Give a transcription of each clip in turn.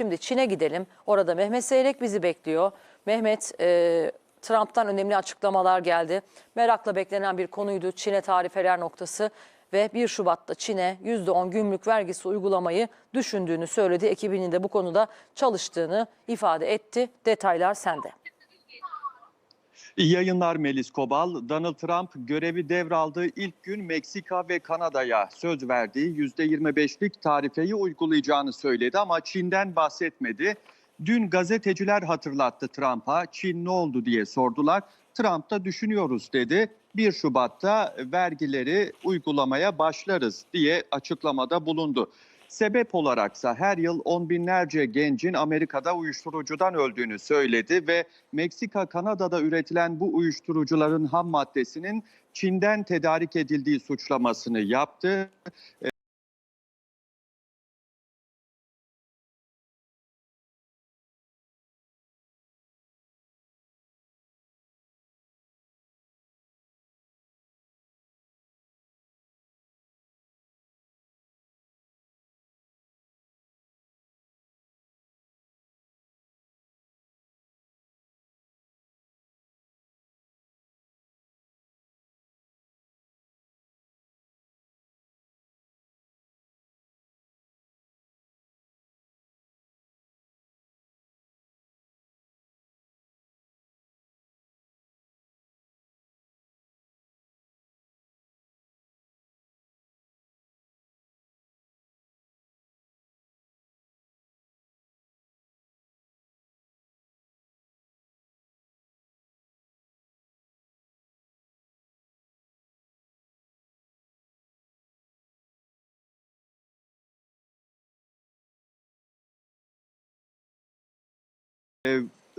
Şimdi Çin'e gidelim. Orada Mehmet Seyrek bizi bekliyor. Mehmet, e, Trump'tan önemli açıklamalar geldi. Merakla beklenen bir konuydu Çin'e tarifeler noktası ve 1 Şubat'ta Çin'e %10 gümrük vergisi uygulamayı düşündüğünü söyledi. Ekibinin de bu konuda çalıştığını ifade etti. Detaylar sende. Yayınlar Melis Kobal. Donald Trump görevi devraldığı ilk gün Meksika ve Kanada'ya söz verdiği %25'lik tarifeyi uygulayacağını söyledi ama Çin'den bahsetmedi. Dün gazeteciler hatırlattı Trump'a Çin ne oldu diye sordular. Trump da düşünüyoruz dedi. 1 Şubat'ta vergileri uygulamaya başlarız diye açıklamada bulundu. Sebep olaraksa her yıl on binlerce gencin Amerika'da uyuşturucudan öldüğünü söyledi ve Meksika, Kanada'da üretilen bu uyuşturucuların ham maddesinin Çin'den tedarik edildiği suçlamasını yaptı.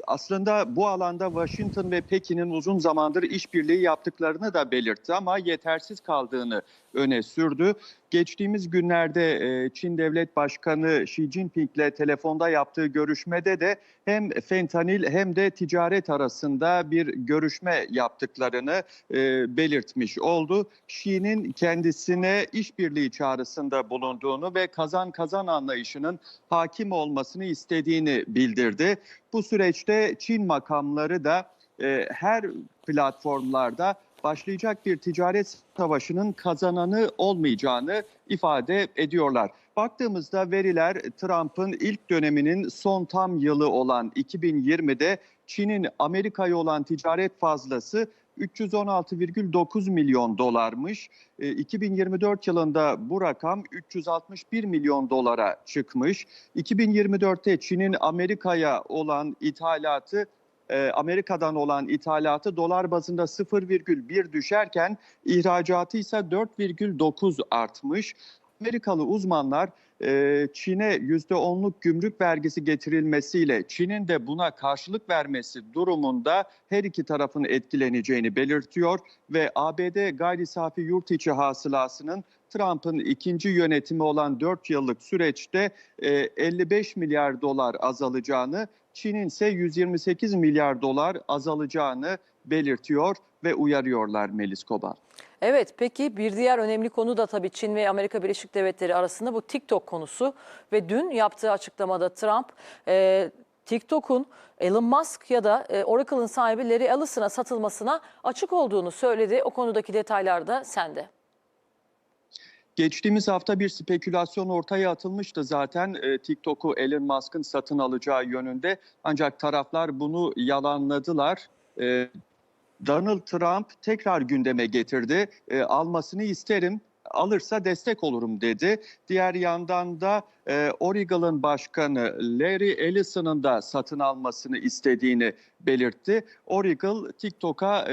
Aslında bu alanda Washington ve Pekin'in uzun zamandır işbirliği yaptıklarını da belirtti ama yetersiz kaldığını öne sürdü. Geçtiğimiz günlerde e, Çin Devlet Başkanı Xi Jinping'le telefonda yaptığı görüşmede de hem fentanil hem de ticaret arasında bir görüşme yaptıklarını e, belirtmiş oldu. Xi'nin kendisine işbirliği çağrısında bulunduğunu ve kazan kazan anlayışının hakim olmasını istediğini bildirdi. Bu süreçte Çin makamları da e, her platformlarda başlayacak bir ticaret savaşının kazananı olmayacağını ifade ediyorlar. Baktığımızda veriler Trump'ın ilk döneminin son tam yılı olan 2020'de Çin'in Amerika'ya olan ticaret fazlası 316,9 milyon dolarmış. E, 2024 yılında bu rakam 361 milyon dolara çıkmış. 2024'te Çin'in Amerika'ya olan ithalatı e, Amerika'dan olan ithalatı dolar bazında 0,1 düşerken ihracatı ise 4,9 artmış. Amerikalı uzmanlar e, Çin'e %10'luk gümrük vergisi getirilmesiyle Çin'in de buna karşılık vermesi durumunda her iki tarafın etkileneceğini belirtiyor ve ABD gayri safi yurt içi hasılasının Trump'ın ikinci yönetimi olan 4 yıllık süreçte e, 55 milyar dolar azalacağını, Çin'in ise 128 milyar dolar azalacağını belirtiyor ve uyarıyorlar Melis Kobal. Evet peki bir diğer önemli konu da tabii Çin ve Amerika Birleşik Devletleri arasında bu TikTok konusu ve dün yaptığı açıklamada Trump e, TikTok'un Elon Musk ya da e, Oracle'ın sahibi Larry Ellison'a satılmasına açık olduğunu söyledi. O konudaki detaylar da sende. Geçtiğimiz hafta bir spekülasyon ortaya atılmıştı zaten e, TikTok'u Elon Musk'ın satın alacağı yönünde. Ancak taraflar bunu yalanladılar. E, Donald Trump tekrar gündeme getirdi. E, almasını isterim, alırsa destek olurum dedi. Diğer yandan da e, başkanı Larry Ellison'ın da satın almasını istediğini belirtti. Oracle TikTok'a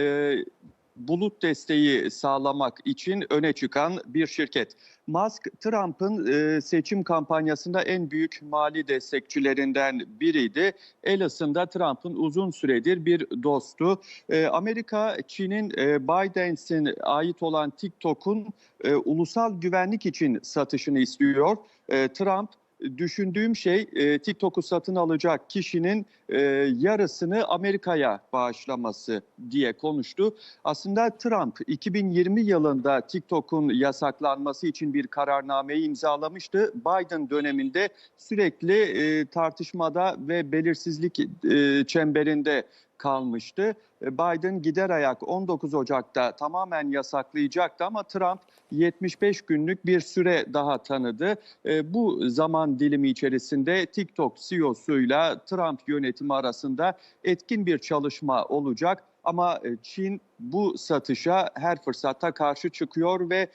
bulut desteği sağlamak için öne çıkan bir şirket. Musk, Trump'ın e, seçim kampanyasında en büyük mali destekçilerinden biriydi. Ellison da Trump'ın uzun süredir bir dostu. E, Amerika, Çin'in e, Biden'sin ait olan TikTok'un e, ulusal güvenlik için satışını istiyor. Trump, düşündüğüm şey e, TikTok'u satın alacak kişinin e, yarısını Amerika'ya bağışlaması diye konuştu. Aslında Trump 2020 yılında TikTok'un yasaklanması için bir kararnameyi imzalamıştı. Biden döneminde sürekli e, tartışmada ve belirsizlik e, çemberinde kalmıştı. E, Biden gider ayak 19 Ocak'ta tamamen yasaklayacaktı ama Trump 75 günlük bir süre daha tanıdı. E, Bu zaman dilimi içerisinde TikTok CEO'suyla Trump yönetimi arasında etkin bir çalışma olacak. Ama e, Çin bu satışa her fırsatta karşı çıkıyor ve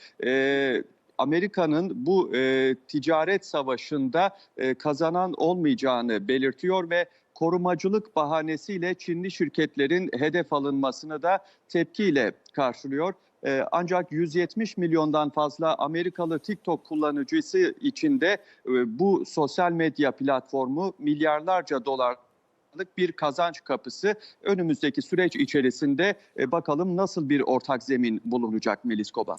Amerika'nın bu ticaret savaşında kazanan olmayacağını belirtiyor ve korumacılık bahanesiyle Çinli şirketlerin hedef alınmasını da tepkiyle karşılıyor. Ee, ancak 170 milyondan fazla Amerikalı TikTok kullanıcısı içinde e, bu sosyal medya platformu milyarlarca dolarlık bir kazanç kapısı. Önümüzdeki süreç içerisinde e, bakalım nasıl bir ortak zemin bulunacak Melis Koban.